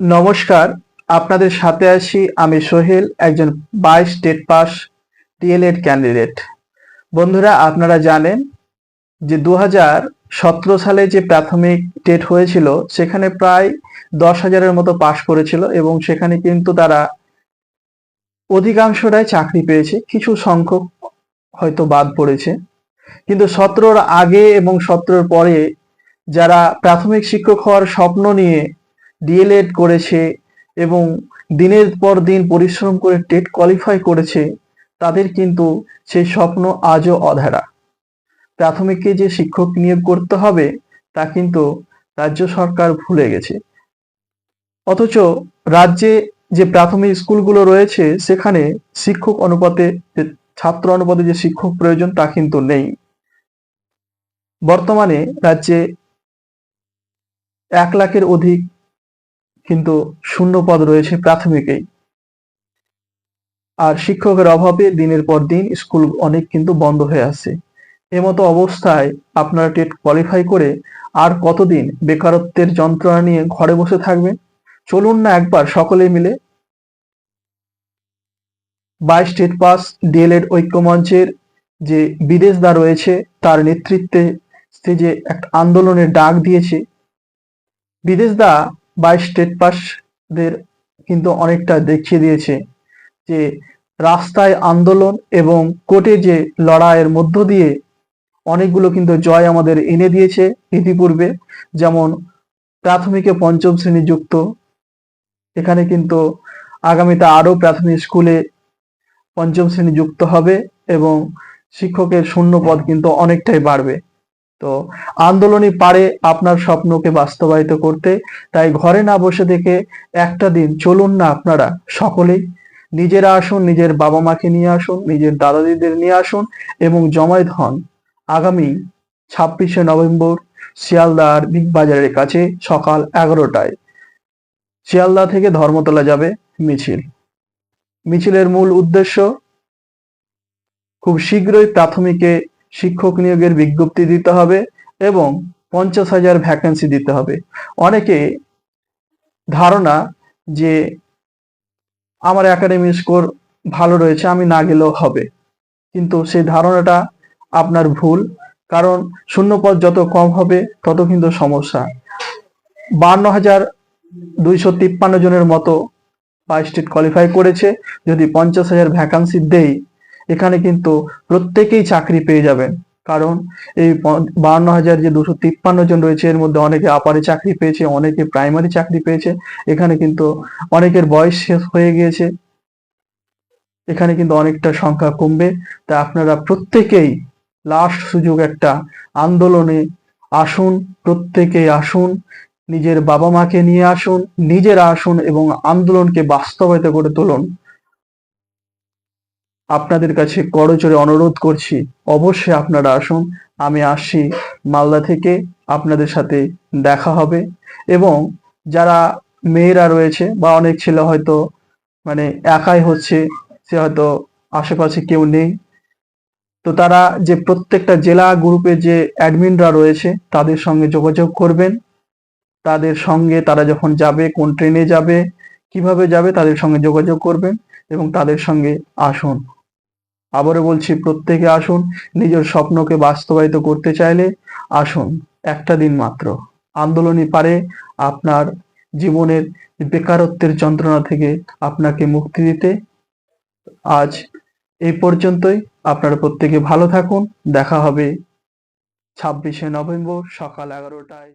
নমস্কার, আপনাদের সাথে আসি আমি সোহেল, একজন বাইশ স্টেট পাস ডিএলএড ক্যান্ডিডেট। বন্ধুরা, আপনারা জানেন যে দু হাজার সতেরো সালে যে প্রাথমিক টেট হয়েছিল, সেখানে প্রায় দশ হাজারের মতো পাশ করেছিল এবং সেখানে কিন্তু তারা অধিকাংশরাই চাকরি পেয়েছে, কিছু সংখ্যক হয়তো বাদ পড়েছে। কিন্তু সতেরোর আগে এবং সতেরোর পরে যারা প্রাথমিক শিক্ষক হওয়ার স্বপ্ন নিয়ে ডিএলএড করেছে এবং দিনের পর দিন পরিশ্রম করে টেট কোয়ালিফাই করেছে, তাদের কিন্তু সেই স্বপ্ন আজও অধারা। প্রাথমিককে যে শিক্ষক নিয়োগ করতে হবে, তা কিন্তু রাজ্য সরকার ভুলে গেছে। অথচ রাজ্যে যে প্রাথমিক স্কুলগুলো রয়েছে, সেখানে শিক্ষক অনুপাতে ছাত্র অনুপাতে যে শিক্ষক প্রয়োজন তা কিন্তু নেই। বর্তমানে রাজ্যে এক লাখের অধিক কিন্তু শূন্য পদ রয়েছে প্রাথমিকেই। আর শিক্ষকের অভাবে দিনের পর দিন স্কুল অনেক কিন্তু বন্ধ হয়ে আছে। এমতো অবস্থায় আপনারা টেট কোয়ালিফাই করে আর কতদিন বেকারত্বের যন্ত্রণা নিয়ে ঘরে বসে থাকবেন? চলুন না একবার সকলে মিলে বাইশ স্টেট পাস ডিএলএড ঐক্যমঞ্চের যে বিদেশদা রয়েছে, তার নেতৃত্বে সে যে একটা আন্দোলনের ডাক দিয়েছে, বিদেশদা বাইশ স্টেট পাসদের কিন্তু অনেকটা দেখিয়ে দিয়েছে যে রাস্তায় আন্দোলন এবং কোর্টে যে লড়াইয়ের মধ্য দিয়ে অনেকগুলো কিন্তু জয় আমাদের এনে দিয়েছে ইতিপূর্বে। যেমন প্রাথমিকে পঞ্চম শ্রেণি যুক্ত, এখানে কিন্তু আগামীতে আরও প্রাথমিক স্কুলে পঞ্চম শ্রেণি যুক্ত হবে এবং শিক্ষকের শূন্য পদ কিন্তু অনেকটাই বাড়বে। তো আন্দোলনই পারে আপনার স্বপ্নকে বাস্তবায়িত করতে। তাই ঘরে না বসে থেকে একটা দিন চলুন না আপনারা সকলেই। নিজেরা আসুন, নিজের বাবা মাকে নিয়ে আসুন, নিজের দাদা দিদিদের নিয়ে আসুন এবং জমায়েত হন। আগামী ছাব্বিশে নভেম্বর শিয়ালদার বিগ বাজারের কাছে সকাল এগারোটায়। শিয়ালদা থেকে ধর্মতলা যাবে মিছিল। মিছিলের মূল উদ্দেশ্য, খুব শীঘ্রই প্রাথমিকে শিক্ষক নিয়োগের বিজ্ঞপ্তি দিতে হবে এবং পঞ্চাশ হাজার ভ্যাকেন্সি দিতে হবে। অনেকে ধারণা যে আমার একাডেমি স্কোর ভালো রয়েছে, আমি না গেলেও হবে। কিন্তু সেই ধারণাটা আপনার ভুল, কারণ শূন্যপদ যত কম হবে, তত কিন্তু সমস্যা। বান্ন হাজার দুইশো তিপ্পান্ন জনের মতো বাইশ স্টেট কোয়ালিফাই করেছে। যদি পঞ্চাশ হাজার ভ্যাকান্সি দেই এখানে কিন্তু প্রত্যেকেই চাকরি পেয়ে যাবেন। কারণ এই বান্ন হাজার যে দুশো তিপ্পান্ন জন রয়েছে, এর মধ্যে অনেকে আপারে চাকরি পেয়েছে, অনেকে প্রাইমারি চাকরি পেয়েছে। এখানে কিন্তু অনেকের বয়স শেষ হয়ে গিয়েছে। এখানে কিন্তু অনেকটা সংখ্যা কমবে। তা আপনারা প্রত্যেকেই লাস্ট সুযোগ একটা আন্দোলনে আসুন, প্রত্যেকেই আসুন, নিজের বাবা মাকে নিয়ে আসুন, নিজেরা আসুন এবং আন্দোলনকে বাস্তবায়িত করে তুলুন। আপনাদের কাছে করজোরে অনুরোধ করছি, অবশ্যই আপনারা আসুন, আমি আসছি মালদা থেকে আপনাদের সাথে দেখা হবে এবং যারা মেয়েরা রয়েছে বা অনেক ছেলে হয়তো মানে একাই হচ্ছে, সে হয়তো আশেপাশে কেউ নেই, তো তারা যে প্রত্যেকটা জেলা গ্রুপে যে অ্যাডমিনরা রয়েছে, তাদের সঙ্গে যোগাযোগ করবেন। তাদের সঙ্গে তারা যখন যাবে, কোন ট্রেনে যাবে, কীভাবে যাবে, তাদের সঙ্গে যোগাযোগ করবেন। এবং তাদের সঙ্গে আসুন। আবারও বলছি, প্রত্যেকে আসুন, নিজের স্বপ্নকে বাস্তবায়িত করতে চাইলে আসুন, একটা দিন মাত্র। আন্দোলনই পারে আপনার জীবনের বেকারত্বের যন্ত্রণা থেকে আপনাকে মুক্তি দিতে। আজ এই পর্যন্তই। আপনারা প্রত্যেকে ভালো থাকুন। দেখা হবে ছাব্বিশে নভেম্বর সকাল এগারোটায়।